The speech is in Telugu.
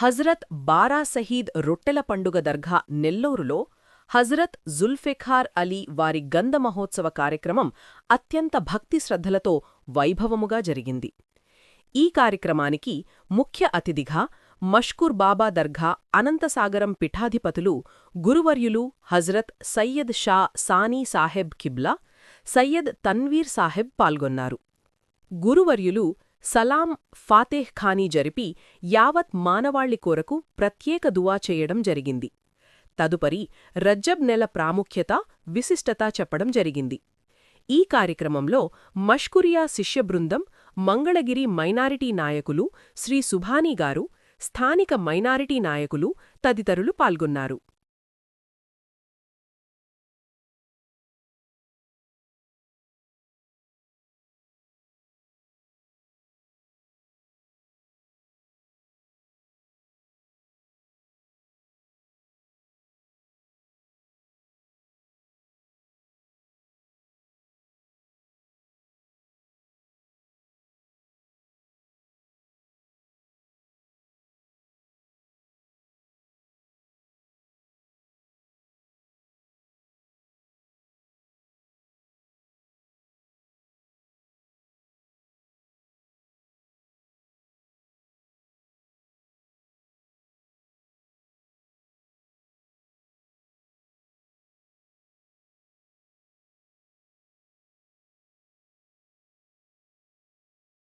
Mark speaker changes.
Speaker 1: హజ్రత్ బారా సహీద్ రొట్టెల పండుగ దర్గా నెల్లూరులో హజ్రత్ జుల్ఫెఖార్ అలీ వారి గంధ మహోత్సవ కార్యక్రమం అత్యంత భక్తి శ్రద్ధలతో వైభవముగా జరిగింది. ఈ కార్యక్రమానికి ముఖ్య అతిథిగా మష్కూర్ బాబా దర్గా అనంతసాగరం పిఠాధిపతులు గురువర్యులు హజ్రత్ సయ్యద్ షా సానీ సాహెబ్ కిబ్లా సయ్యద్ తన్వీర్ సాహెబ్ పాల్గొన్నారు. గురువర్యులు సలాం ఫాతేహ్ ఖానీ జరిపి యావత్ మానవాళి కొరకు ప్రత్యేక దువా చేయడం జరిగింది. తదుపరి రజ్జబ్ నెల ప్రాముఖ్యత విశిష్టత చెప్పడం జరిగింది. ఈ కార్యక్రమంలో మష్కురియా శిష్యబృందం మంగళగిరి మైనారిటీ నాయకులు శ్రీ సుభానీ గారు స్థానిక మైనారిటీ నాయకులు తదితరులు పాల్గొన్నారు.